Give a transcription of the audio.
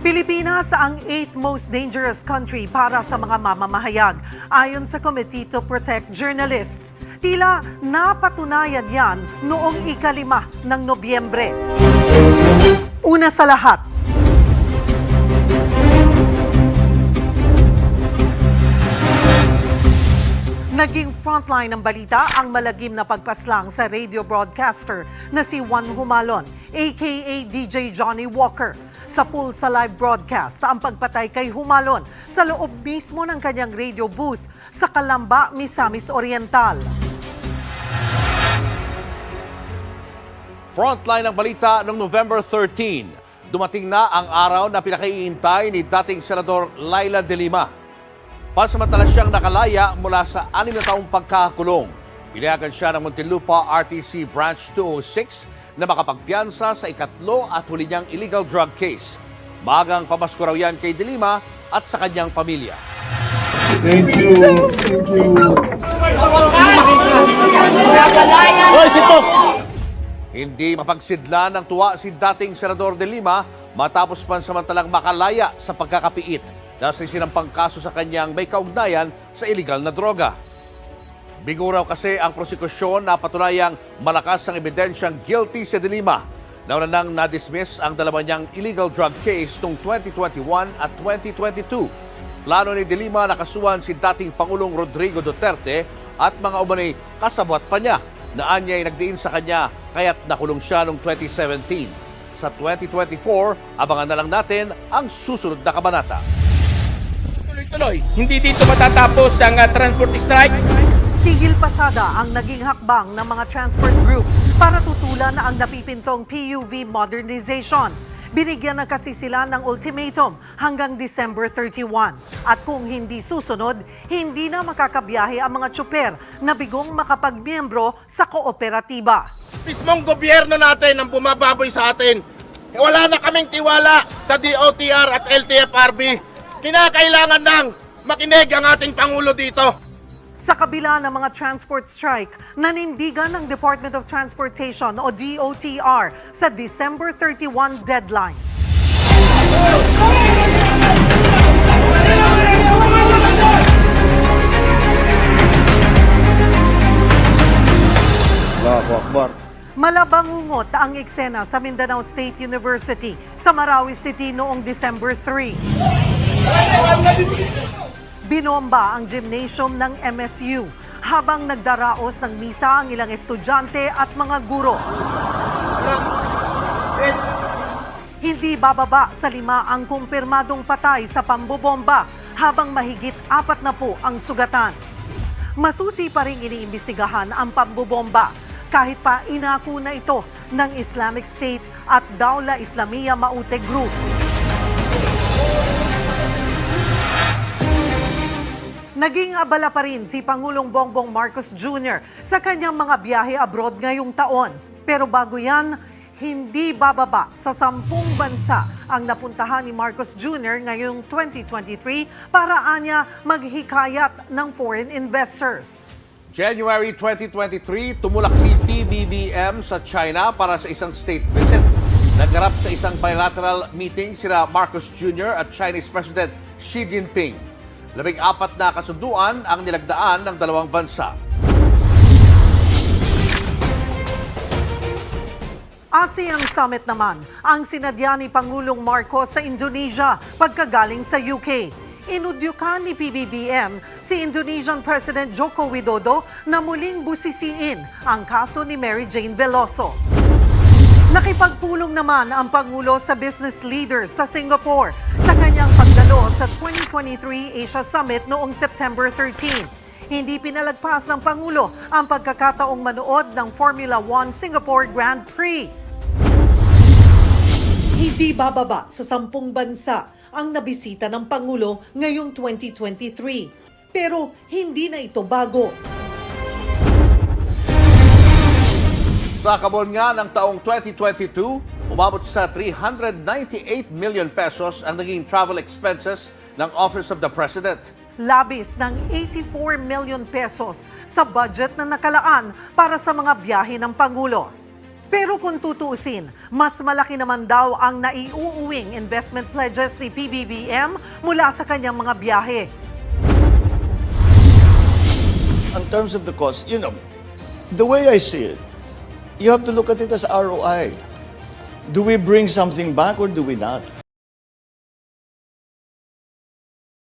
Pilipinas ang 8th most dangerous country para sa mga mamamahayag. Ayon sa Committee to Protect Journalists, tila napatunayan yan noong ikalima ng Nobyembre. Una sa lahat, Naging frontline ng balita ang malagim na pagpaslang sa radio broadcaster na si Juan Humalon, aka DJ Johnny Walker. Sa pool sa live broadcast, ang pagpatay kay Humalon sa loob mismo ng kanyang radio booth sa Kalamba, Misamis Oriental. Frontline ng balita noong November 13. Dumating na ang araw na pinakaiintay ni dating Senador Laila de Lima. Pansamantala siyang nakalaya mula sa anim na taong pagkakakulong. Pinayagan siya ng Muntinlupa RTC Branch 206 na makapagpiansa sa ikatlo at huli niyang illegal drug case. Magang pamasko raw yan kay De Lima at sa kanyang pamilya. Thank you. Thank you. Hindi mapagsidla ng tuwa si dating Senador De Lima matapos pansamantalang makalaya sa pagkakapiit na sa sinampang kaso sa kanyang may kaugnayan sa illegal na droga. Bigo raw kasi ang prosekusyon na patunayang malakas ang ebidensyang guilty si De Lima. Nauna nang na-dismiss ang dalawa niyang illegal drug case noong 2021 at 2022. Plano ni De Lima na kasuhan si dating Pangulong Rodrigo Duterte at mga umanay kasabwat pa niya na anya ay nagdiin sa kanya kaya't nakulong siya noong 2017. Sa 2024, abangan na lang natin ang susunod na kabanata. Tuloy-tuloy. Hindi dito matatapos ang uh, transport strike. Tigil pasada ang naging hakbang ng mga transport group para tutulan na ang napipintong PUV modernization. Binigyan na kasi sila ng ultimatum hanggang December 31. At kung hindi susunod, hindi na makakabiyahe ang mga tsuper na bigong makapagmiyembro sa kooperatiba. Mismong gobyerno natin ang bumababoy sa atin. Eh, Wala na kaming tiwala sa DOTR at LTFRB. Kinakailangan nang makinig ang ating Pangulo dito. Sa kabila ng mga transport strike, nanindigan ng Department of Transportation o DOTR sa December 31 deadline. Allahu Akbar. Malabangungot ang eksena sa Mindanao State University sa Marawi City noong December 3. Binomba ang gymnasium ng MSU habang nagdaraos ng misa ang ilang estudyante at mga guro. Hindi bababa sa lima ang kumpirmadong patay sa pambobomba habang mahigit apat na po ang sugatan. Masusi pa rin iniimbestigahan ang pambobomba kahit pa inako na ito ng Islamic State at Daula Islamia Maute Group. Naging abala pa rin si Pangulong Bongbong Marcos Jr. sa kanyang mga biyahe abroad ngayong taon. Pero bago yan, hindi bababa sa sampung bansa ang napuntahan ni Marcos Jr. ngayong 2023 para anya maghikayat ng foreign investors. January 2023, tumulak si PBBM sa China para sa isang state visit. Nagharap sa isang bilateral meeting sila Marcos Jr. at Chinese President Xi Jinping. Labing apat na kasunduan ang nilagdaan ng dalawang bansa. ASEAN Summit naman ang sinadya ni Pangulong Marcos sa Indonesia pagkagaling sa UK. Inudyukan ni PBBM si Indonesian President Joko Widodo na muling busisiin ang kaso ni Mary Jane Veloso. Nakipagpulong naman ang Pangulo sa business leaders sa Singapore sa kanyang pagdalo sa 2023 Asia Summit noong September 13. Hindi pinalagpas ng Pangulo ang pagkakataong manood ng Formula 1 Singapore Grand Prix. Hindi bababa sa sampung bansa ang nabisita ng Pangulo ngayong 2023. Pero hindi na ito bago. Sa kabon nga ng taong 2022, umabot sa 398 million pesos ang naging travel expenses ng Office of the President. labis ng 84 million pesos sa budget na nakalaan para sa mga biyahe ng Pangulo. Pero kung tutuusin, mas malaki naman daw ang naiuuwing investment pledges ni PBBM mula sa kanyang mga biyahe. in terms of the cost, you know, the way I see it, you have to look at it as ROI. Do we bring something back or do we not?